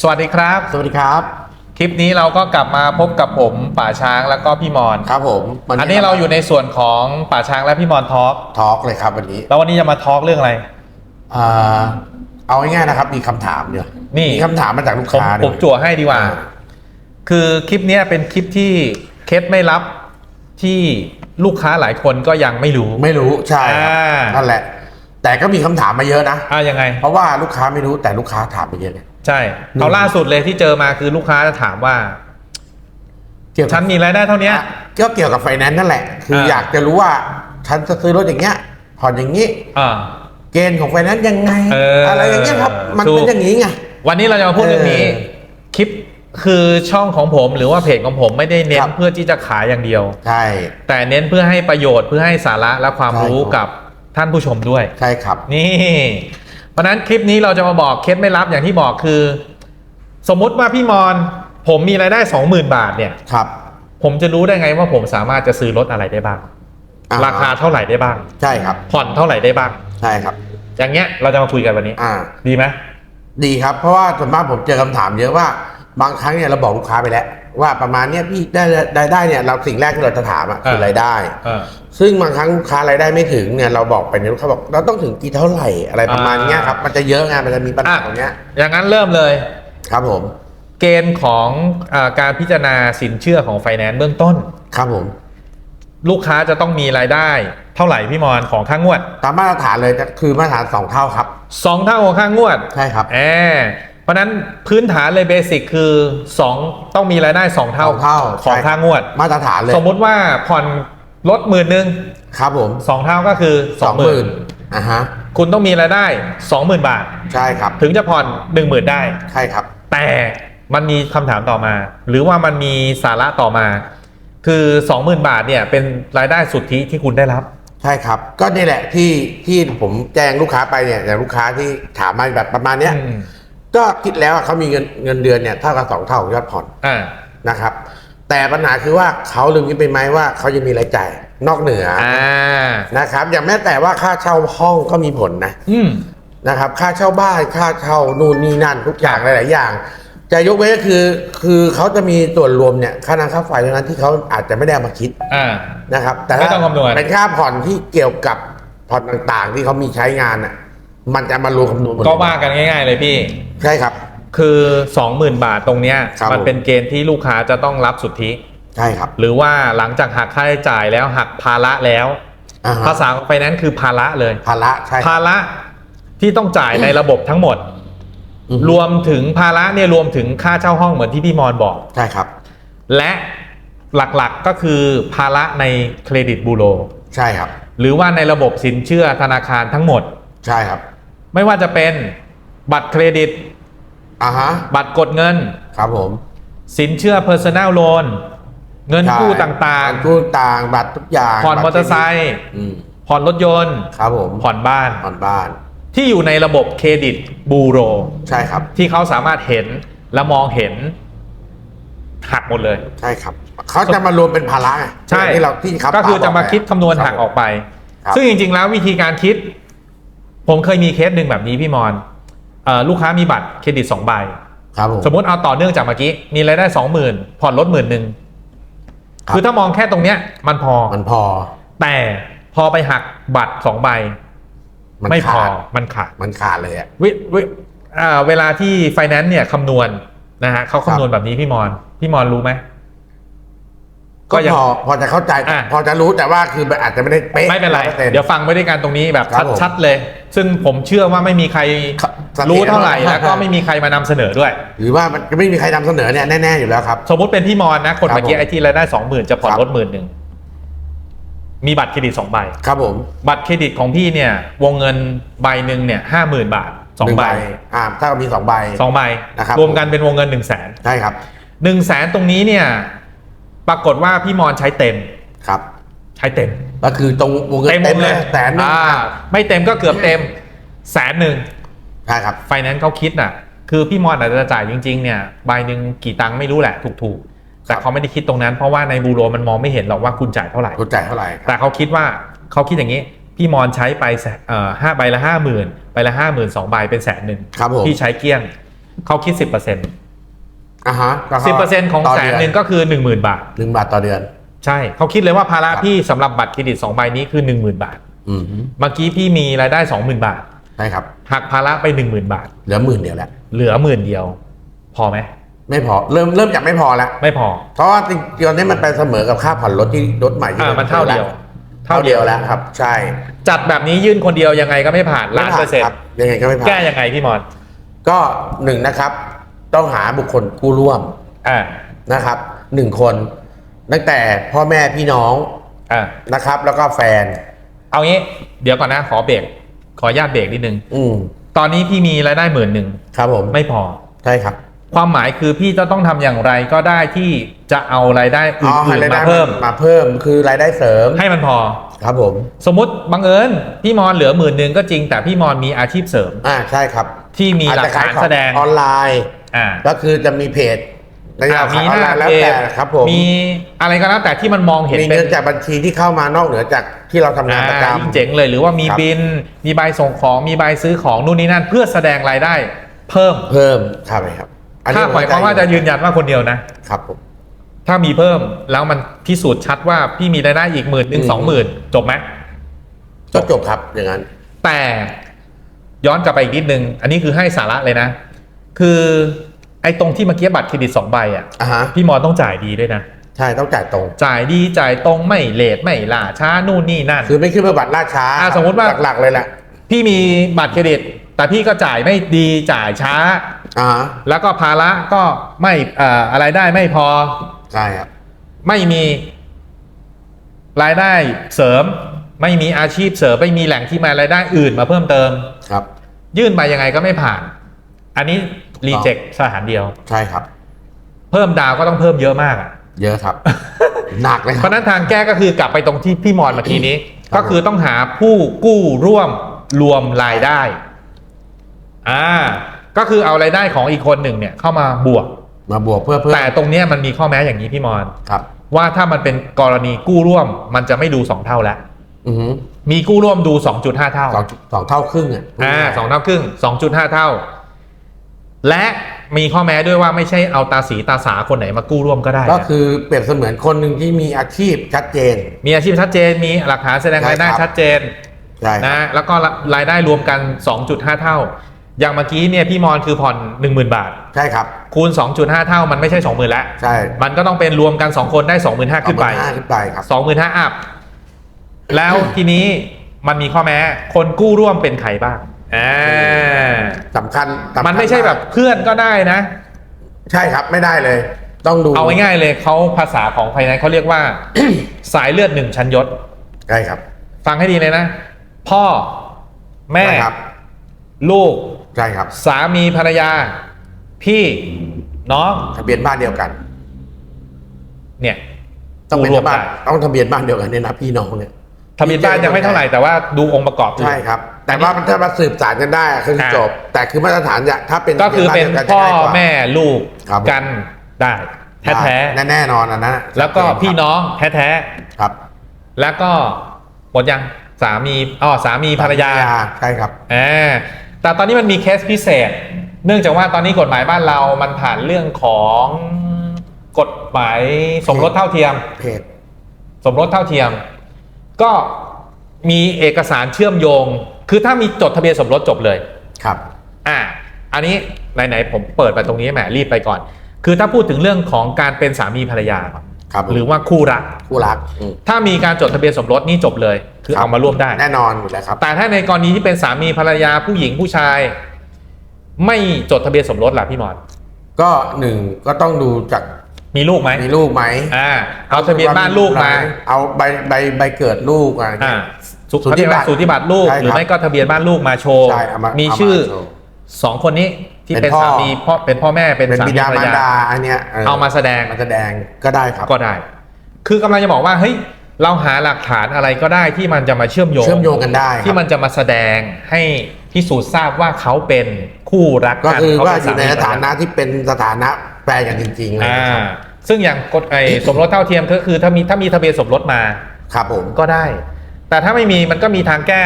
สวัสดีครับ สวัสดีครับ คลิปนี้เราก็กลับมาพบกับผมป่าช้างแล้วก็พี่มอนครับผมวัอันนี้เราอยู่ในส่วนของป่าช้างและพี่มอนทอล์กทอล์กเลยครับวันนี้แล้ววันนี้จะมาทอล์กเรื่องอะไรอ่าเอาง่ายๆนะครับ มีคำถามเดียวนี่มีคำถามมาจากลูกผมค้าผมด้วยจั่วให้ดีกว่าอ่าคือคลิปเนี้ยเป็นคลิปที่เคสไม่รับที่ลูกค้าหลายคนก็ยังไม่รู้ ไม่รู้ใช่ครับอ่านั่นแหละ แต่ก็มีคำถามมาเยอะนะอ่ายังไง เพราะว่าลูกค้าไม่รู้แต่ลูกค้าถามมาเยอะไง ใช่หนึ่งเอาล่าสุดเลยที่เจอมาคือลูกค้าจะถามว่าเกี่ยวกับฉันมีรายได้เท่าเนี้ยอะก็เกี่ยวกับไฟแนนซ์นั่นแหละ คืออาอยากจะรู้ว่าฉันจะซื้อรถอย่างเงี้ยผ่อนอย่างนี้อ่าเกณฑ์ของไฟแนนซ์ยังไงเออออะไรอย่างเงี้ยครับ มันถูกเป็นอย่างนี้ไงวันนี้เราจะมาพูดเรื่องนี้เออคลิปคือช่องของผมหรือว่าเพจของผมไม่ได้เน้ครันบเพื่อที่จะขายอย่างเดียว ใช่ แต่เน้นเพื่อให้ประโยชน์เพื่อให้สาระและความใช่รู้ครับกับท่านผู้ชมด้วย ใช่ครับ นี่เพ ราะฉะนั้นคลิปนี้เราจะมาบอกเคสไม่รับอย่างที่บอกคือ สมมุติว่าพี่มอนผมมีรายได้20,000บาทเนี่ยครับ ผมจะรู้ได้ไงว่าผมสามารถจะซื้อรถอะไรได้บ้าง อ่ราคาเท่าไหร่ได้บ้าง ใช่ครับ ผ่อนเท่าไหร่ได้บ้าง ใช่ครับ อย่างเงี้ยเราจะมาคุยกันวันนี้ อ่า ดีไหมดีครับ เพราะว่าส่วนมากผมเจอคำถามเยอะว่า บางครั้งเนี่ยเราบอกลูกค้าไปแล้ว ว่าประมาณเนี้ยพี่ได้ได้ได้เนี่ยเราสิ่งแรกที่เราจะถามอะคือรายได้เออซึ่งบางครั้งลูกค้ารายได้ไม่ถึงเนี่ยเราบอกไปเนี่ยลูกค้าบอกเราต้องถึงกี่เท่าไหร่อะไรประมาณเนี้ยครับมันจะเยอะไงมันจะมีปัญหาอะตรงเนี้ยอย่างนั้นเริ่มเลยครับผม เกณฑ์ของอาการพิจารณาสินเชื่อของไฟแนนซ์เบื้องต้นครับผม ลูกค้าจะต้องมีรายได้ เท่าไหร่พี่มอนของค่างวด ตามมาตรฐานเลยจะคือมาตรฐานสองเท่าครับ2เท่าของค่างวดใช่ครับแอบเพ ราะฉะนั้นพื้นฐานเลยเบสิกคือ2ต้องมีรายได้ 2 เท่าสองเท่าของใช่ค่างวด มาตรฐานเลย สมมุติว่าผ่อนรถหมื่นหนึ่งครับผมสองเท่าก็คือสองหมื่น20,000อะฮะคุณต้องมีรายได้ 20,000 บาท ใช่ครับ ถึงจะผ่อน 10,000 ได้ใช่ครับ แต่มันมีคำถามต่อมา หรือว่ามันมีสาระต่อมา คือ 20,000 บาทเนี่ยเป็นรายได้สุทธิที่คุณได้รับ ใช่ครับ ก็นี่แหละที่ที่ผมแจ้งลูกค้าไปเนี่ยอย่างลูกค้าที่ถามมาแบบประมาณเนี้ยอืม ก็คิดแล้วอะเขามีเงินเงินเดือนเนี่ยเท่ากับสองเท่าของยอดผ่อนอ่านะครับ แต่ปัญหาคือว่าเขาลืมคิดไปไหมว่าเขายังมีรายจ่ายนอกเหนือออ่านะครับ อย่างแม้แต่ว่าค่าเช่าห้องก็มีผลนะอืมนะครับ ค่าเช่าบ้านค่าเช่านู่นนี่นั่นทุกอย่างหลายๆอย่าง จะยกเว้นก็คือคือเขาจะมีส่วนรวมเนี่ยค่าน้ำค่าไฟเท่านั้นที่เขาอาจจะไม่ได้เอามาคิด อ่า นะครับแต่ไม่ถ้าต้องคำนวณ เป็นค่าผ่อนที่เกี่ยวกับผ่อนต่างๆ ที่เขามีใช้งานอะ มันจะมารวมคำนวณหมดเลยก็ว่ากันง่าย ๆ เลยพี่ ใช่ครับ คือ 20,000 บาทตรงเนี้ยครับมันผม เป็นเกณฑ์ที่ลูกค้าจะต้องรับสุทธิ ใช่ครับหรือว่าหลังจากหักค่าใช้จ่ายแล้วหักภาระแล้ว อ่าฮะภาษาของไฟแนนซ์คือภาระเลย ภาระใช่ภาระที่ต้องจ่ายในระบบทั้งหมด อือฮึรวมถึงภาระเนี่ยรวมถึงค่าเช่าห้องเหมือนที่พี่มอนบอก ใช่ครับ และหลักๆก็คือภาระในเครดิตบูโรใช่ครับ หรือว่าในระบบสินเชื่อธนาคารทั้งหมด ใช่ครับ ไม่ว่าจะเป็นบัตรเครดิต อ่าฮะ บัตรกดเงิน ครับผม สินเชื่อ Personal Loan เงินกู้ต่างกู้ต่างบัตรทุกอย่างๆผ่อนมอเตอร์ไซค์อืมผ่อนรถยนต์ครับผมผ่อนบ้านผ่อนบ้าน ที่อยู่ในระบบเครดิตบูโร ใช่ครับ ที่เขาสามารถเห็นและมองเห็นหักหมดเลย ใช่ครับเขาจะมารวมเป็นภาระไงใช่ที่เราที่ครับก็คือจะมาคิดคำนวณรับหักออกไปครับซึ่งจริง ๆ แล้ววิธีการคิด ผมเคยมีเคสหนึ่งแบบนี้พี่มอนเอ่อลูกค้ามีบัตรเครดิตสองใบครับผมสมมติเอาต่อเนื่องจากเมื่อกี้ มีรายได้สองหมื่นผ่อนรถหมื่นหนึ่งครับคือถ้ามองแค่ตรงเนี้ย มันพอมันพอ แต่พอไปหักบัตรสองใบมันไม่พอขาดมันขาดมันขาดเลยอะวิวิอ่าเวลาที่ไฟแนนซ์เนี่ยคำนวณนะฮะเขาคำนวณแบบนี้พี่มอนพี่มอนรู้ไหม ก็ยัง พอพอจะเข้าใจ อะ พอจะรู้แต่ว่าคืออาจจะไม่ได้เป๊ะไม่เป็นไร 100%เดี๋ยวฟังไว้ด้วยกันตรงนี้แบบครับผมชัดๆเลย ซึ่งผมเชื่อว่าไม่มีใครครับสังเกตรู้เท่าไหร่ว่าแล้วก็ไม่มีใครมานำเสนอด้วย หรือว่ามันจะไม่มีใครนำเสนอเนี่ยแน่ๆอยู่แล้วครับ สมมุติเป็นพี่มอนนะ คนครับเมื่อกี้ผมไอ้ที่รายได้สองหมื่นจะผ่อนครับรถหมื่นหนึ่งมีบัตรเครดิตสองใบ ครับผมบัตรเครดิตของพี่เนี่ยวงเงินใบหนึ่งเนี่ยห้าหมื่นบาทสองหนึ่ใบอ่าถ้ามีสองใบ สองใบนะครับ รวมกันเป็นวงเงินหนึ่งแสน ใช่ครับ หนึ่งแสนตรงนี้เนี่ย ปรากฏว่าพี่มอนใช้เต็มครับใช้เต็ม ก็คือตรงวงเงินเต็มหมเต็ดมเลเลยยแสนหนึงอ่าไม่เต็มก็เกือบเต็มแสนหนึ่งใช่ครับไฟแนนซ์เขาคิดน่ะ คือพี่มอนอาจจะจ่ายจริงๆเนี่ยใบหนึ่งกี่ตังค์ไม่รู้แหละถูกๆ แต่เขาไม่ได้คิดตรงนั้นเพราะว่าในบูโรมันมองไม่เห็นหรอกว่าคุณจ่ายเท่าไหร่คุณจ่ายเท่าไหร่ แต่เขาคิดว่าเขาคิดอย่างนี้พี่มอนใช้ไปแสเอ่อห้าใบละห้าหมื่นใบละห้าหมื่นสองใบเป็นแสนหนึ่งครับผมพี่ใช้เกลี้ยงเขาคิด10%เอ่าฮะแล้วก็10%ของต่แสนหนึ่งก็คือ10,000บาท หนึ่งบาทต่อเดือน ใช่เขาคิดเลยว่าภาระครับพี่สำหรับบัตรเครดิต2ใบนี้คือ10,000บาท อืมเมื่อกี้พี่มีรายได้20,000บาทใช่ครับ หักภาระไป10,000บาท เหลือหมื่นเดียวแล้วเหลือหมื่นเดียว พอไหมไม่พอเริ่มเริ่มจากไม่พอแล้วไม่พอเพราะว่าจริงๆตอนนี้มันไปเสมอกับค่าผ่อนรถที่รถใหม่ที่อ่ามันเท่าเดียว เท่าเดียวแล้วครับ ใช่จัดแบบนี้ยื่นคนเดียวยังไงก็ไม่ผ่านล้านเปอร์เซ็นคต์บยังไงก็ไม่ผ่าน แก้ยังไงพี่มอน ก็หนึ่งนะครับ ต้องหาบุคคลผู้ร่วมอ่านะครับหนึ่งคนตั้งแต่พ่อแม่พี่น้องอ่านะครับ แล้วก็แฟน เอางี้ เดี๋ยวก่อนนะขอเบรกขออนุญาตเบรกนิดนึงอืมตอนนี้พี่มีรายได้หมื่นหนึ่งครับผมไม่พอ ใช่ครับความหมายคือพี่จะต้องทำอย่างไรก็ได้ที่จะเอารายได้ออ๋อให้ื่นรายๆได้มาเพิ่ม มาเพิ่มคือรายได้เสริมให้มันพอ ครับผม สมมติบังเอิญพี่มอนเหลือหมื่นหนึ่งก็จริงแต่พี่มอนมีอาชีพเสริม อ่าใช่ครับที่มีหลักฐานแสดง ออนไลน์ อ่า ก็คือจะมีเพจในอ่าขายมีออนหไลน้าน์แล้วเพแต่จครับผมมีอะไรก็แล้วแต่ที่มันมองเห็นมีเป็เงินนจากบัญชีที่เข้ามานอกเหนือจากที่เราทำงานประอ่าจยิ่งเจ๋งเลยหรือว่ามีครับบิน มีใบส่งของ มีใบซื้อของนู่นนี่นั่น เพื่อแสดงรายได้ เพิ่มำเพิ่มครับครับอันนี้ถ้าหมายความว่าจะยืนยันว่าคนเดียวนะครับผมถ้ามีเพิ่มแล้วมันพิสูจน์ชัดว่าพี่มีรายได้อีกหมื่นหนึ่งอืมสองหมื่นจบไหมก็จบครับอย่างนั้น แต่ย้อนกลับไปอีกนิดนึง อันนี้คือให้สาระเลยนะ คือไอ้ตรงที่เมื่อกี้บัตรเครดิตสองใบอะอ่าฮะพี่มอนต้องจ่ายดีด้วยนะ ใช่ต้องจ่ายตรง จ่ายดีจ่ายตรงไม่เลทไม่ล่าช้านู่นนี่นั่น คือไม่ขึ้นมาบัตรล่าช้าอ่าสมมุติว่า หลักๆเลยแหละพี่มีบัตรเครดิต แต่พี่ก็จ่ายไม่ดีจ่ายช้า อ่าฮะแล้วก็ภาระก็ไม่เอ่ออะไรได้ไม่พอ ใช่ครับไม่มีรายได้เสริม ไม่มีอาชีพเสริมไม่มีแหล่งที่มารายได้อื่นมาเพิ่มเติม ครับ ยื่นไปยังไงก็ไม่ผ่าน อันนี้ รีเจ็คสถานเดียว ใช่ครับ เพิ่มดาวก็ต้องเพิ่มเยอะมากอะเยอะครับ หนักเลยคเพรับ ราะฉะนั้นทางแก้ก็คือกลับไปตรงที่พี่มอนเมื่อกี้นี้ ครับ ก็คือต้องหาผู้กู้ร่วมรวมรายได้ อ่า ก็คือเอารายได้ของอีกคนหนึ่งเนี่ยเข้ามาบวก มาบวกเพื่อเพื่อแต่ตรงเนี้ยมันมีข้อแม้อย่างนี้พี่มอน ครับ ว่าถ้ามันเป็นกรณีกู้ร่วม มันจะไม่ดูสองเท่าแล้ว อือฮึมีกู้ร่วมดู 2.5 เท่าสองสองเท่าครึ่งอะอ่าสองเท่าครึ่ง 2.5 เท่า และมีข้อแม้ด้วยว่าไม่ใช่เอาตาสีตาสาคนไหนมากู้ร่วมก็ได้ก็นะคือเปรียบเสมือนคนหนึ่งที่มีอาชีพชัดเจน มีอาชีพชัดเจนมีหลักฐานแสดงรายได้ใช่ครับ ชัดเจนใช่ครับนะแล้วก็รายได้รวมกัน 2.5 เท่า อย่างเมื่อกี้เนี่ยพี่มอนคือผ่อน 10,000 บาท ใช่ครับ คูณ 2.5 เท่ามันไม่ใช่ 20,000แล้วใช่มันก็ต้องเป็นรวมกัน 2 คนได้ 25,000ขึ้นไปเอามาห้าขึ้นไปครับ 25,000อัพแล้วทีนี้มันมีข้อแม้คนกู้ร่วมเป็นใครบ้าง อ่าสำคัญสำคัญมันไม่ใช่แบบเพื่อนก็ได้นะ ใช่ครับไม่ได้เลย ต้องดูเอาง่ายๆเลยเขาภาษาของภายในเขาเรียกว่า สายเลือดหนึ่งชั้นยศใช่ครับ ฟังให้ดีเลยนะ พ่อแม่ใช่ครับ ลูกใช่ครับ สามีภรรยา พี่น้องทะเบียนบ้านเดียวกัน เนี่ย ต้องเป็นกู้ร่วมบ้านได้ต้องทะเบียนบ้านเดียวกันเนี่ยนะพี่น้องเนี่ย ทะเบียนบ้านยังไม่เท่าไหร่แต่ว่าดูองค์ประกอบ ใช่ครับ แต่ว่าถ้ามาสืบสารกันได้คืออ่าจบ แต่คือมาตรฐานจะถ้าเป็นก็คือเป็นทะบียบ้าดียวกัพ่อจะง่ายกว่าแม่ลูกครับผมกันได้แท้แน่แน่ๆนอนอันนั้นๆแล้วก็พี่น้องแท้ครับๆแล้วก็หมดยังสามีอ๋อสามีภรรยาใช่ครับอ่าแต่ตอนนี้มันมีเคสพิเศษ เนื่องจากว่าตอนนี้กฎหมายบ้านเรามันผ่านเรื่องของกฎหมายสมรสเท่าเทียมเพจสมรสเท่าเทียม ก็มีเอกสารเชื่อมโยง คือถ้ามีจดทะเบียนสมรสจบเลย ครับ อ่า อันนี้ไหนๆผมเปิดไปตรงนี้แหมรีบไปก่อน คือถ้าพูดถึงเรื่องของการเป็นสามีภรรยาก่อนครับหรือว่าคู่รัก คู่รักอืมถ้ามีการจดทะเบียนสมรสนี่จบเลย คือครับเอามาร่วมได้ แน่นอนอยู่แล้วครับ แต่ถ้าในกรณีที่เป็นสามีภรรยาผู้หญิงผู้ชาย ไม่จดทะเบียนสมรสล่ะพี่หมอน ก็หนึ่งก็ต้องดูจาก มีลูกไหมมีลูกไหมอ่าเอาทะเบียนบ้านลูกมาเอาใบใบใบเกิดลูกอะไรอ่าเงี้ยสุสูติบัตรสูติบัตรลูกใช่ครับหรือไม่ก็ทะเบียนบ้านลูกมาโชว์ใช่เอามามีเอามาชื่อโชว์สองคนนี้ที่เป็เป็นนพ่อสามีพ่อเป็นพ่อแม่เป็นเป็นสาบิมีดาภรรมารยาดาอันเนี้ยเอามาแสดงมาแสดงก็ได้ครับก็ได้ คือกำลังจะบอกว่าเฮ้ย เราหาหลักฐานอะไรก็ได้ที่มันจะมาเชื่อมโยงเชื่อมโยงกันได้ครับ ที่มันจะมาแสดงให้พิสูจน์ทราบว่าเขาเป็นคู่รักก็กันคือเขาว่าเป็อยู่ในมีสภรรยถานะที่เป็นสถานะแฟนกันจริงๆเลยอ่านะครับซึ่งอย่างกฎไอ้สมรสเท่าเทียมก็คือถ้ามีถ้ามีทะเบียนสมรสมาครับผมก็ได้ แต่ถ้าไม่มีมันก็มีทางแก้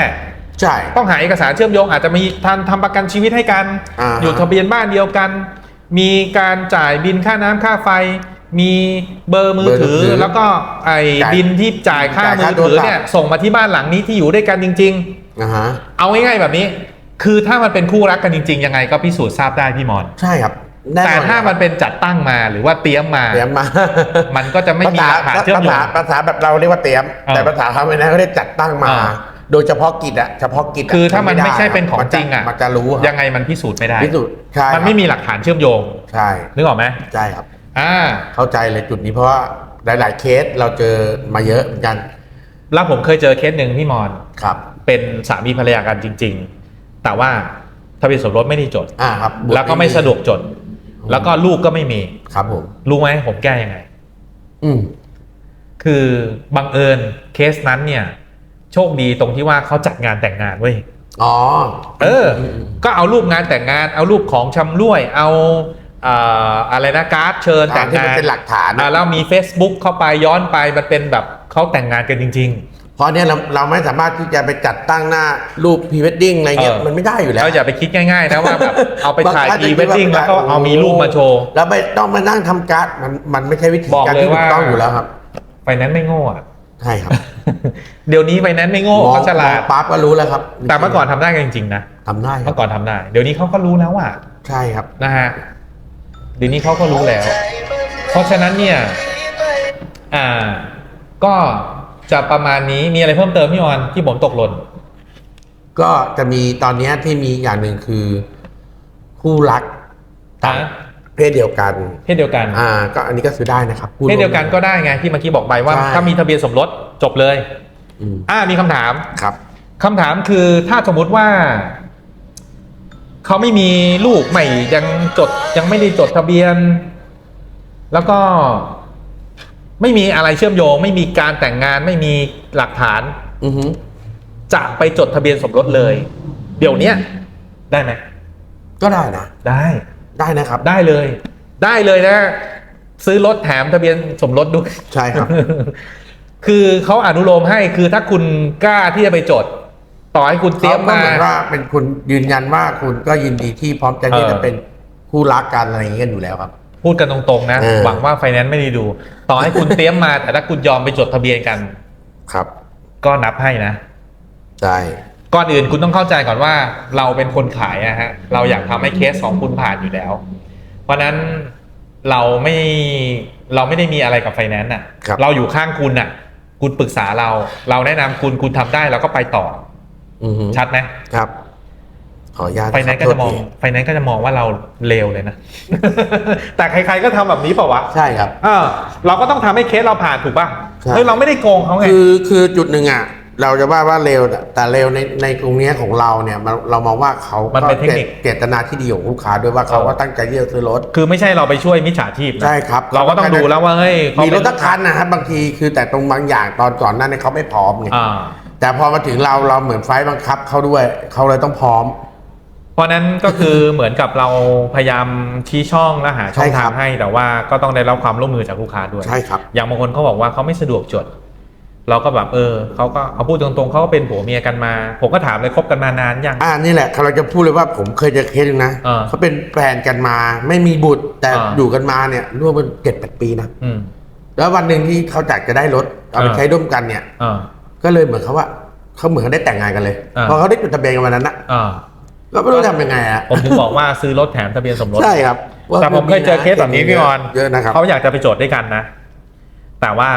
ใช่ ต้องหาเอกสารเชื่อมโยงอาจจะมีทำทำประกันชีวิตให้กัน อ่าฮะ อยู่ทะเบียนบ้านเดียวกัน มีการจ่ายบินค่าน้ำค่าไฟ มีเบอร์มือถือแล้วก็ไอ้จ่ายบินที่จ่ายค่าจ่ายมืค่าอถือเนี่ยโทรศัพท์ส่งมาที่บ้านหลังนี้ที่อยู่ด้วยกันจริงนะฮะๆเอาง่ายๆแบบนี้ คือถ้ามันเป็นคู่รักกันจริง ๆ ยังไงก็พิสูจน์ทราบได้พี่มอนใช่ครับน่นอนแต่ถ้ามันเป็นจัดตั้งมาหรือว่าเตรียมมาเตรียมมา มันก็จะไม่มีหลักฐานเชื่อมโยภางษาภาษาแบบเราเรียกว่าเตรียมอ่าแต่ภาษาเขาไม่ได้เขาเรียกจัดตั้งมาอ่าโดยเฉพาะกิจอะเฉพาะกิจะคือถ้ามันด้ไม่ใช่เป็นของมัจริงอะมันจะรู้ยังไงมันพิสูจน์ไม่ได้พิสูจน์ใช่มันไม่มีหลักฐานเชื่อมโยงใช่นึกออกไหมใช่ครับ อ่าเข้าใจเลยจุดนี้เพราะว่าหลาย ๆ เคสเราเจอมาเยอะเหมือนกัน แล้วผมเคยเจอเคสหนึ่งพี่มอนครับ เป็นสามีภรรยากันจริง ๆ แต่ว่าทะเบียนสมรสไม่ได้จดอ่าครับแล้วก็ไม่สะดวกจด แล้วก็ลูกก็ไม่มีครับผมรู้ไหมผมแก้ยังไง อืมคือบังเอิญเคสนั้นเนี่ย โชคดีตรงที่ว่าเขาจัดงานแต่งงานเว้ยอ๋อ เออ ก็เอารูปงานแต่งงาน เอารูปของชำร่วย เอาเอ่ออะไรนะการ์ดเชิญแต่แต่งที่มังานนเป็นหลักฐานอ่าแล้วมี Facebook เข้าไปย้อนไปมันเป็นแบบเขาแต่งงานกันจริงเพราะเนี่ยเราเราไม่สามารถที่จะไปจัดตั้งหน้ารูปพรีเวดดิ้งอะไรเงี้ยเออมันไม่ได้อยู่ๆแล้แล้ววอย่าไปคิดง่ายๆนะว่าแบบเอาไปถ่ายบงท่นพรีจะเวดดิ้งคิแล้วก็เอามีรูปมาโชว์แล้วไม่ต้องมานั่งทำการ์ดมันมันไม่ใช่วิธีบอกการเลยที่ถูว่ากต้องอยู่แล้วครับไฟแนนซ์ไม่โง่อะใช่ครับ เดี๋ยวนี้ไฟแนนซ์ไม่โง่มองเขาฉลาดมองปั๊บก็รู้แล้วครับ แต่เมื่อก่อนทำได้กันจริงๆนะทำได้ครัเมื่บอก่อนทำได้ เดี๋ยวนี้เขาก็รู้แล้วอะใช่ครับนะฮะ เดี๋ยวนี้เขาก็รู้แล้ว เพราะฉะนั้นเนี่ย อ่า ก็จะประมาณนี้มีอะไรเพิ่มเติมพี่ออนที่ผมตกหล่นก็จะมีตอนเนี้ยที่มีอย่างหนึ่งคือ คู่รักต่างอะเพศเดียวกัน เพศเดียวกัน อ่า ก็อันนี้ก็ซื้อได้นะครับคู่เพศเดียวกันก็ได้ไงที่เมื่อกี้บอกไปว่าใช่ถ้ามีทะเบียนสมรสจบเลยอืมอ่ามีคำถามครับคำถามคือถ้าสมมุติว่า เขาไม่มีลูกไม่ยังจดยังไม่ได้จดทะเบียน แล้วก็ไม่มีอะไรเชื่อมโยง ไม่มีการแต่งงานไม่มีหลักฐาน อือฮึจะไปจดทะเบียนสมรสเลย เดี๋ยวเนี้ยได้ไหมก็ได้นะ ได้ ได้นะครับ ได้เลย ได้เลยนะ ซื้อรถแถมทะเบียนสมรสด้วย ใช่ครับ คือเขาอนุโลมให้คือถ้าคุณกล้าที่จะไปจด ต่อให้คุณเตรียมเขาก็มาเหมือนว่าเป็นคุณยืนยันว่าคุณก็ยินดีที่พร้อมใจที่เออจะเป็นคู่รักกันอะไรอย่างเงี้ยกันอยู่แล้วครับ พูดกันตรงๆนะเออหวังว่าไฟแนนซ์ไม่ได้ดู ต่อให้คุณเตรียมมา แต่ถ้าคุณยอมไปจดทะเบียนกัน ครับ ก็นับให้นะใช่ก่อนอื่นคุณต้องเข้าใจก่อนว่าเราเป็นคนขายอะฮะ เราอยากทำให้เคสของคุณผ่านอยู่แล้ว เพราะฉะนั้นเราไม่เราไม่ได้มีอะไรกับไฟแนนซ์อะครับเราอยู่ข้างคุณอะ คุณปรึกษาเรา เราแนะนำคุณคุณทำได้เราก็ไปต่ออือฮึ ชัดไหมครับ ขออนุญาตไฟแนนซ์ก็จะมองโทษทีไฟแนนซ์ก็จะมองว่าเราเลวเลยนะ แต่ใครๆก็ทำแบบนี้เปล่าวะใช่ครับเออเราก็ต้องทำให้เคสเราผ่านถูกป่ะใช่เฮ้ยเราไม่ได้โกงเขาไงคือคือจุดหนึ่งอะเราจะว่าว่าเร็วแต่แต่เร็วในในตรงเนี้ยของเราเนี่ยมันเรามองว่าเขามันก็เป็นเทคนิคเจตนาที่ดีของลูกค้าด้วยว่าเขาก็ตั้งใจที่จะซื้อรถ คือไม่ใช่เราไปช่วยมิจฉาชีพนะใช่ครับ เราก็ต้องดูแล้วว่าเฮ้ยเขามีรถเป็นตักคันนะครับบางทีคือแต่ตรงบางอย่างตอนก่อนหนั้นเนี่ยเขาไม่พร้อมไงอ่า แต่พอมาถึงเราเราเหมือนไฟล์บังคับเขาด้วยเขาเลยต้องพร้อม เพราะนั้นก็คือ เหมือนกับเราพยายามชี้ช่องและหาช่องใช่ครัทาบงให้ แต่ว่าก็ต้องได้รับความร่วมมือจากลูกค้าด้วยใช่ครับ อย่างบางคนเขาบอกว่าเขาไม่สะดวกจด เราก็แบบเออเขาก็เอาพูดตรงๆเขาก็เป็นผัวเมียกันมา ผมก็ถามเลยคบกันมานานยัง อ่านี่แหละเราจะพูดเลยว่าผมเคยเจอเคสหนึงนะอ่าเขาเป็นแฟนกันมา ไม่มีบุตรแต่อ่า อยู่กันมาเนี่ยร่วมกันเจ็ดแปดปีนะอืม แล้ววันหนึ่งที่เขาจักจะได้รถเอาไปอ่า ใช้ร่วมกันเนี่ย อ่า ก็เลยเหมือนเขาว่าเขาเหมือนเขาได้แต่งงานกันเลยอ่า พอเขาได้จดทะเบียนกันวันนั้นนะอ่าก็ไม่รู้ทำยังไงอะผมถึงบอกว่าซื้อรถแถมทะเบียนสมรส ใช่ครับว่าแต่ผมเคยเจอเคสแบบนี้พี่ออนเยอะนะครับ เขาอยากจะไปโจทย์ด้วยกันนะ แต่ว่า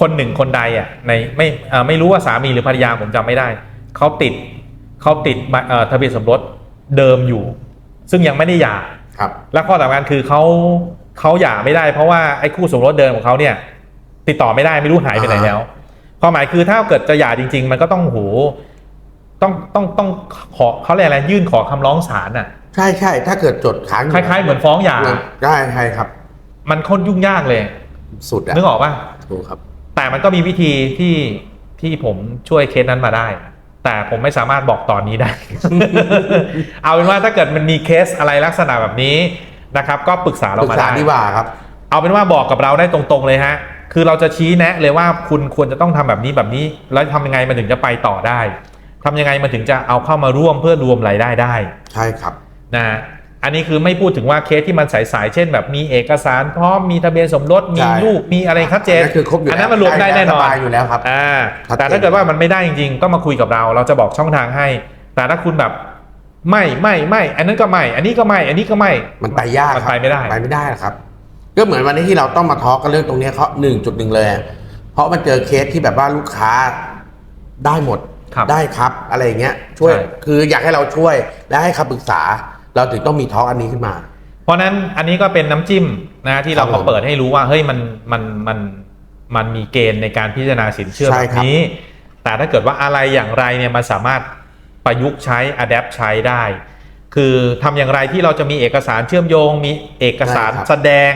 คนหนึ่งคนใดอะ ในไม่เอ่อไม่รู้ว่าสามีหรือภรรยาผมจำไม่ได้เขาติดเขาติดเอ่อทะเบียนสมรสเดิมอยู่ ซึ่งยังไม่ได้หย่าครับ และข้อสำคัญคือเขาเขาหย่าไม่ได้เพราะว่าไอ้คู่สมรสเดิมของเขาเนี่ย ติดต่อไม่ได้ไม่รู้หายไปไหนแล้ว ความหมายคือถ้าเกิดจะหย่าจริง ๆ มันก็ต้องโหต้องต้องต้องขอเขาเรียกอะไรยื่นขอคำร้องศาลอะใช่ใช่ถ้าเกิดจดค้างอคล้ายๆ เหมือนฟ้องหย่าใช่ใช่ครับ มันโคตรยุ่งยากเลย สุดอะนึกออกป่ะถูกครับ แต่มันก็มีวิธีที่ที่ผมช่วยเคสนั้นมาได้ แต่ผมไม่สามารถบอกตอนนี้ได้ เอาเป็นว่าถ้าเกิดมันมีเคสอะไรลักษณะแบบนี้นะครับ ก็ปรึกษาปเรารึกมาษาได้ดีกว่าครับ เอาเป็นว่าบอกกับเราได้ตรงๆเลยฮะ คือเราจะชี้แนะเลยว่าคุณควรจะต้องทำแบบนี้แบบนี้ แล้วทำยังไงมันถึงจะไปต่อได้ทำยังไงมันถึงจะเอาเข้ามาร่วมเพื่อรวมรายได้ได้ ใช่ครับนะฮะอันนี้คือไม่พูดถึงว่าเคสที่มันใสๆเช่น แบบมีเอกสารพร้อมมีทะเบียนสมรสมีใช่ลูกมีอะไรชัดเจนอันนั้นคือครบอยู่อันนั้นแล้วมันรวมได้แน่นอนสบายอยู่แล้วครับอ่าชัดเจนแต่ถ้าเกิดว่ามันไม่ได้จริง ๆ ก็มาคุยกับเรา เราจะบอกช่องทางให้ แต่ถ้าคุณแบบไม่ไม่ไม่ อันนั้นก็ไม่ อันนี้ก็ไม่ อันนี้ก็ไม่ มันไปยากมันครับไปไม่ได้ไปไม่ได้หรอกครับ ก็เหมือนวันนี้ที่เราต้องมาทอล์กกันเรื่องตรงเนี้ยเขาหนึ่งจุดหนึ่งเลยอะเพราะมันเจอเคสที่แบบว่าลูกค้าได้หมดครับได้ครับอะไรอย่างเงี้ย ช่วยใช่คืออยากให้เราช่วยและให้คำปรึกษา เราถึงต้องมีทอล์กอันนี้ขึ้นมา เพราะฉะนั้นอันนี้ก็เป็นน้ำจิ้มนะที่เราครับผมมาเปิดให้รู้ว่าเฮ้ยมันมันมันมันมีเกณฑ์ในการพิจารณาสินเชื่อใช่แบบครับนี้ แต่ถ้าเกิดว่าอะไรอย่างไรเนี่ยมันสามารถประยุกต์ใช้อัดแอปใช้ได้ คือทำอย่างไรที่เราจะมีเอกสารเชื่อมโยง มีเอกสารแสดง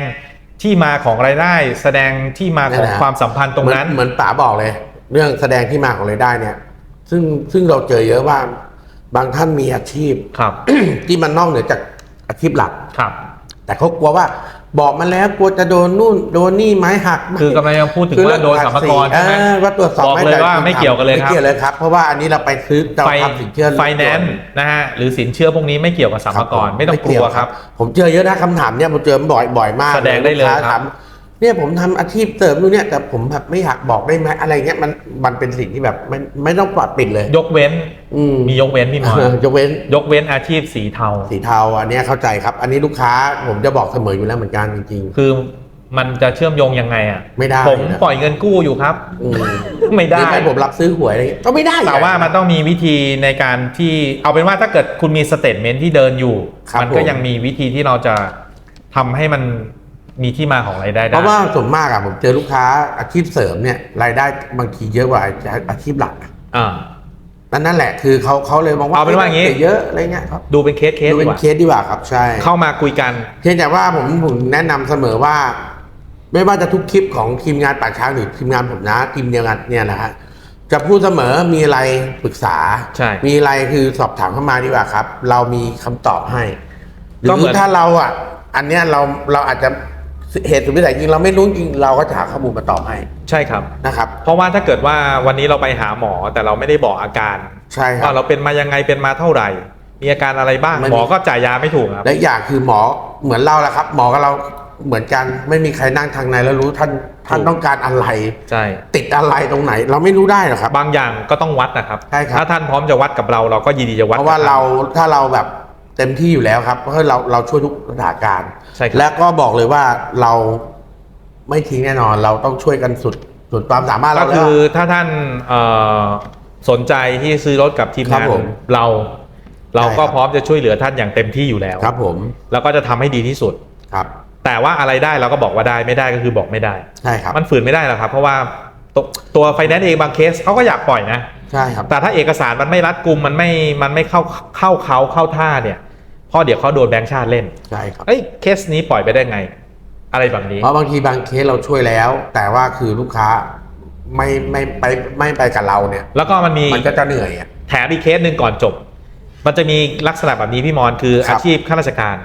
ที่มาของรายได้ แสดงที่มาของความสัมพันธ์ตรงนั้นเหมือเหมือนป๋าบอกเลย เรื่องแสดงที่มาของรายได้เนี่ย ซึ่งซึ่งเราเจอเยอะว่าบางท่านมีอาชีพครับที่มันนอกเหนือจากอาชีพหลักครับ แต่เขากลัวว่า บอกมาแล้วกลัวจะโดนนู่นโดนนี่ไม้หักคือกำลังจะพูดถึงว่าโดนสัมภาระใช่ไหมเออว่าตรวจสอบบอกเลยได้ว่าไม่เกี่ยวกันเลยครับไม่เกี่ยวเลยครับ เพราะว่าอันนี้เราไปซื้อเราไฟทำสินเชื่อไฟแนนซ์นะฮะหรือสินเชื่อพวกนี้ไม่เกี่ยวกับสัมภาระไม่ต้องกลัวครับ ผมเจอเยอะนะคำถามเนี่ยผมเจอบ่อยบ่อยมากแสดงได้เลยกค้าครับถาม เนี่ยผมทำอาชีพเสริมนู่นเนี่ยแต่ผมแบบไม่อยากบอกได้ไหมอะไรเงี้ยมันมันเป็นสิ่งที่แบบไม่ไม่ต้องปลอดปิดเลย ยกเว้นอืมมียกเว้นพี่หมอเออยกเว้น ยกเว้นอาชีพสีเทา สีเทาอันเนี้ยเข้าใจครับ อันนี้ลูกค้าผมจะบอกเสมออยู่แล้วเหมือนกันจริงคือมันจะเชื่อมโยงยังไงอะไม่ได้ผมนะปล่อยเงินกู้อยู่ครับๆอืมไม่ได้หรือให้ผมรับซื้อหวยอะไรเงี้ยก็ไม่ได้แต่ว่ามันต้องมีวิธีในการที่เอาเป็นว่าถ้าเกิดคุณมีสเตทเมนต์ที่เดินอยู่ครับมันก็ผมยังมีวิธีที่เราจะทำให้มัน มีที่มาของรายได้เพได้ราะว่าส่วนมากอะผมเจอลูกค้าอาชีพเสริมเนี่ยรายได้บางทีเยอะกว่าอาชีพหลักอะอ่านั่นนั่นแหละคือเขาเขาเลยมองว่าเอาเป็นว่าอย่างงี้สียเยอะอะไรเงี้ยครับดูเป็นเคสเคสดูดีเป็นกว่าเคสดีกว่าครับใช่เข้ามาคุยกันเพียงแต่ว่าผมผมแนะนำเสมอว่า ไม่ว่าจะทุกคลิปของทีมงานปากช้างหรือทีมงานผมนะทีมเดียวกันเนี่ยนะฮะจะพูดเสมอมีอะไรปรึกษาใช่มีอะไรคือสอบถามเข้ามาดีกว่าครับ เรามีคำตอบให้หรืก็เหมืออนถ้าเราอะ อันเนี้ยเราเราอาจจะ เหตุสุดวิสัยจริงเราไม่รู้จริงเราก็จะหาข้อมูลมาตอบให้ใช่ครับ นะครับ เพราะว่าถ้าเกิดว่าวันนี้เราไปหาหมอแต่เราไม่ได้บอกอาการใช่ครัว่าบเราเป็นมายังไงเป็นมาเท่าไหร่ มีอาการอะไรบ้างไม่มี หมอก็จ่ายยาไม่ถูกครับ และอีกอย่างคือหมอเหมือนเราแหละครับ หมอกับเราเหมือนกันไม่มีใครนั่งทางในแล้วรู้ท่านท่านถูก ต้องการอะไร ใช่ ติดอะไรตรงไหน เราไม่รู้ได้หรอกครับ บางอย่างก็ต้องวัดนะครับ ใช่ครับ ถ้าท่านพร้อมจะวัดกับเราเราก็ยินดีจะวัดเพราะว่ากับท่นเราถ้าเราแบบ เต็มที่อยู่แล้วครับเพราะเราเราช่วยทุกสถานการณ์ใช่ครับ และก็บอกเลยว่าเราไม่ทิ้งแน่นอน เราต้องช่วยกันสุดสุดความสามารถก็เราแล้วคือถ้าท่านเอ่อสนใจที่ซื้อรถกับทีมครับงานผมเรา เราก็ใช่ครับ พร้อมจะช่วยเหลือท่านอย่างเต็มที่อยู่แล้วครับผมแล้วก็จะทำให้ดีที่สุด ครับแต่ว่าอะไรได้เราก็บอกว่าได้ไม่ได้ก็คือบอกไม่ได้ ใช่ครับมันฝืนไม่ได้หรอกครับ เพราะว่าตัวตัวไฟแนนซ์เองบางเคสเขาก็อยากปล่อยนะ ใช่ครับแต่ถ้าเอกสารมันไม่รัดกุมมันไม่มันไม่เข้าเข้าเขาเข้าท่าเนี่ยเพ ราะเดี๋ยวเขาโดนแบงค์ชาติเล่นใช่ครับเอ้ยเคสนี้ปล่อยไปได้ไง อะไรแบบนี้เพราะบางทีบางเคสเราช่วยแล้ว แต่ว่าคือลูกค้าไม่ไม่ไปไม่ไปกับเราเนี่ย แล้วก็มันมีมันก็จะเหนื่อยอะแถมอีกเคสหนึ่งก่อนจบ มันจะมีลักษณะแบบนี้พี่มอนคือครับอาชีพข้าราชการ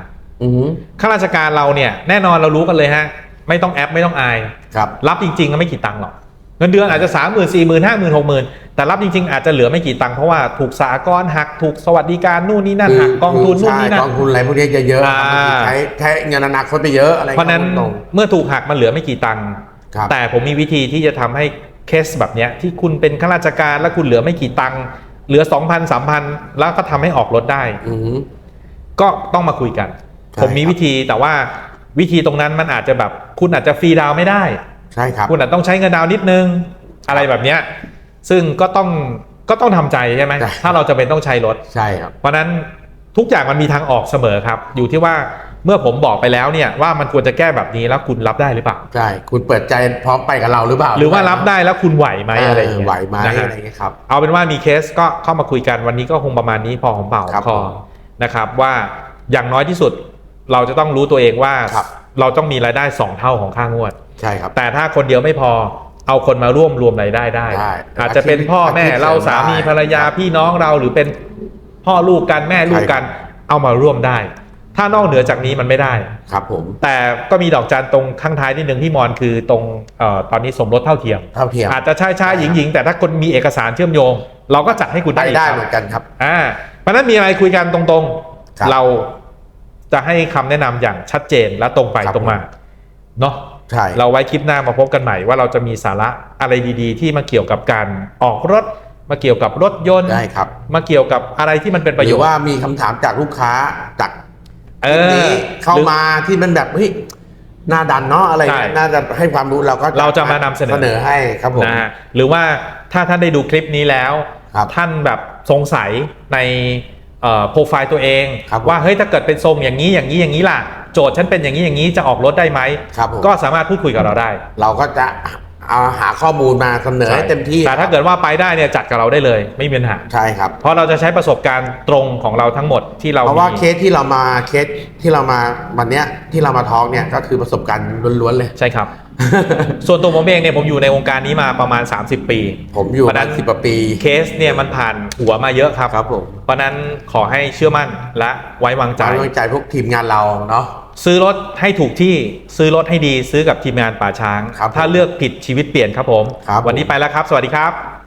อือหือข้าราชการเราเนี่ยแน่นอนเรารู้กันเลยฮะ ไม่ต้องแอปไม่ต้องอายครับรับจริงๆก็ไม่กี่ตังค์หรอกเงินเดือนอาจจะสามหมื่นสี่หมื่นห้าหมื่นหกหมื่น แต่รับจริงๆ อาจจะเหลือไม่กี่ตังค์เพราะว่าถูกสากลหักถูกสวัสดิการนู่นนี่นั่นหักกองทุนนู่นใช่นี่นั่กนองทุนอะไรพวกนี้จะเยอะอ่าบางทีใช้ใช้เงินอนาคตไปเยอะอะไรเพราะฉะนั้นตรงเมื่อถูกหักมันเหลือไม่กี่ตังค์ๆครับแต่ผมมีวิธีที่จะทำให้เคสแบบเนี้ยที่คุณเป็นข้าราชการแล้วคุณเหลือไม่กี่ตังค์เหลือ2,000 3,000แล้วก็ทำให้ออกรถได้อือหือก็ต้องมาคุยกันใช่ผมมีครับวิธีแต่ว่าวิธีตรงนั้นมันอาจจะแบบ คุณอาจจะฟรีดาวน์ไม่ได้ใช่ครับคุณอาจต้องใช้เงินดาวน์นิดนึง อะไรแบบเนี้ย ซึ่งก็ต้องก็ต้องทำใจใช่ไหมใช่ถ้าเราจะเป็นต้องใช้รถใช่ครับเพราะฉะนั้นทุกอย่างมันมีทางออกเสมอครับ อยู่ที่ว่าเมื่อผมบอกไปแล้วเนี่ยว่ามันควรจะแก้แบบนี้แล้วคุณรับได้หรือเปล่าใช่คุณเปิดใจพร้อมไปกับเราหรือเปล่า หรือว่ารับได้แล้วคุณไหวไหมอะไรอย่างเงี้ยไหวไหมนะฮะอะไรอย่างเงี้ยครับเอาเป็นว่ามีเคสก็เข้ามาคุยกันวันนี้ก็คงประมาณนี้พอของเปล่าครับพอผมนะครับว่าอย่างน้อยที่สุดเราจะต้องรู้ตัวเองว่าครับเราต้องมีรายได้สองเท่าของค่างวดใช่ครับแต่ถ้าคนเดียวไม่พอ เอาคนมาร่วมรวมรายได้ได้ ได้อาจจะเป็นพ่อแม่อาชีพเราสามีได้ภรรยาครับพี่น้องเราหรือเป็นพ่อลูกกันแม่ลูกกัน เอามาร่วมได้ ถ้านอกเหนือจากนี้มันไม่ได้ ครับผมแต่ก็มีดอกจันตรงข้างท้ายนิดนึงที่มอนคือตรงเอ่อตอนนี้สมรสเท่าเทียม เท่าเทียมอาจจะชายชายหญิงหญิงแต่ถ้าคนมีเอกสารเชื่อมโยง เราก็จัดให้คุณได้ได้ได้ครับเหมือนกันครับ อ่าเพราะฉะนั้นมีอะไรคุยกันตรงครับๆ เราจะให้คำแนะนำอย่างชัดเจนและตรงไปครับ ตรงมาเนาะ ใช่เราไว้คลิปหน้ามาพบกันใหม่ว่าเราจะมีสาระอะไรดี ๆ ที่มาเกี่ยวกับการออกรถมาเกี่ยวกับรถยนต์ได้ครับ มาเกี่ยวกับอะไรที่มันเป็นประหโยรืชอน์ว่ามีคำถามจากลูกค้าจากเอคลิปอนี้เข้าหรือมาที่มันแบบเฮ้ยหน้าดันเนาะอะไรใช่เงี้ยน่าจะให้ความรู้เราก็เราจะมานำเสนอ เสนอให้ครับผม นะฮะหรือว่าถ้าท่านได้ดูคลิปนี้แล้ว ครับท่านแบบสงสัยในโปรไฟล์ตัวเอง ครับผมว่าเฮ้ยถ้าเกิดเป็นทรงอย่างนี้อย่างนี้อย่างนี้ล่ะ โจทย์ฉันเป็นอย่างนี้อย่างนี้จะออกรถได้ไหมครับผม ก็สามารถพูดคุยกับเราได้ เราก็จะเอาหาข้อมูลมาเสนอให้เต็มที่แต่ถ้าเกิดว่าไปได้เนี่ยจัดกับเราได้เลยไม่มีปัญหา ใช่ครับ เพราะเราจะใช้ประสบการณ์ตรงของเราทั้งหมดที่เราเพราะว่ามีเคสที่เรามาเคสที่เรามาวันเนี้ยที่เรามาท้องเนี่ยก็คือประสบการณ์ล้วนๆเลย ใช่ครับ ส่วนตัวผมเองเนี่ยผมอยู่ในวงการนี้มาประมาณ 30 ปีผมอยู่เพราะฉะมานั้นสิบกว่าปีเคสเนี่ยมันผ่านหัวมาเยอะครับ ครับผมเพราะฉะนั้นขอให้เชื่อมั่นและไว้วางใจใจไว้ใจพวกทีมงานเราเนาะ ซื้อรถให้ถูกที่ซื้อรถให้ดีซื้อกับทีมงานป่าช้าง ครับผมถ้าเลือกผิดชีวิตเปลี่ยนครับผม ครับผมวันนี้ไปแล้วครับ สวัสดีครับ